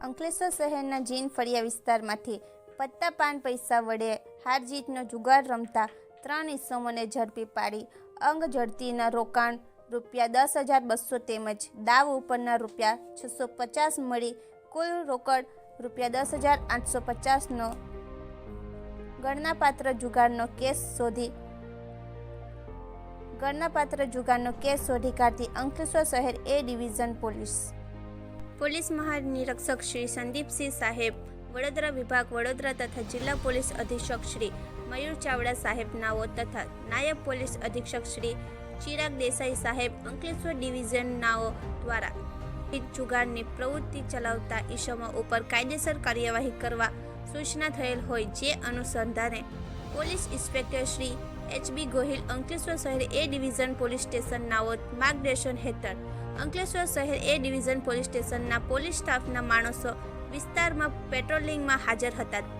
અંકલેશ્વર શહેરના જીન ફળિયા વિસ્તારમાંથી પત્તા પાન પૈસા વડે હાર જીતનો જુગાર રમતા ત્રણ ઇસમોને ઝડપી પાડી. અંગ ઝડતીના રોકાણ, રૂપિયા દસ હજાર બસો તેમજ દાવ ઉપરના રૂપિયા છસો પચાસ મળી. કુલ રોકડ રૂપિયા દસ હજાર આઠસો પચાસનો ગણનાપાત્ર જુગારનો કેસ શોધી ગણનાપાત્ર જુગારનો કેસ શોધી કાઢતી અંકલેશ્વર શહેર એ ડિવિઝન પોલીસ પોલીસ મહાનિરીક્ષક શ્રી સંદીપસિંહ સાહેબ, વડોદરા વિભાગ વડોદરા તથા જિલ્લા પોલીસ અધિક્ષક શ્રી મયુર ચાવડા સાહેબ નાઓ તથા નાયબ પોલીસ અધિક્ષક શ્રી ચિરાગ દેસાઈ સાહેબ, અંકલેશ્વર ડિવિઝન નાઓ દ્વારા જુગારની પ્રવૃત્તિ ચલાવતા ઈસમો ઉપર કાયદેસર કાર્યવાહી કરવા સૂચના થયેલ હોય જે અનુસંધાને police inspector Shri HB Gohil Ankleshwar શહેર એ ડિવિઝન પોલીસ સ્ટેશન નાઓદ માર્ગદર્શન હેઠળ અંકલેશ્વર શહેર એ ડિવિઝન પોલીસ સ્ટેશનના પોલીસ સ્ટાફના માણસો વિસ્તારમાં પેટ્રોલિંગમાં હાજર હતા.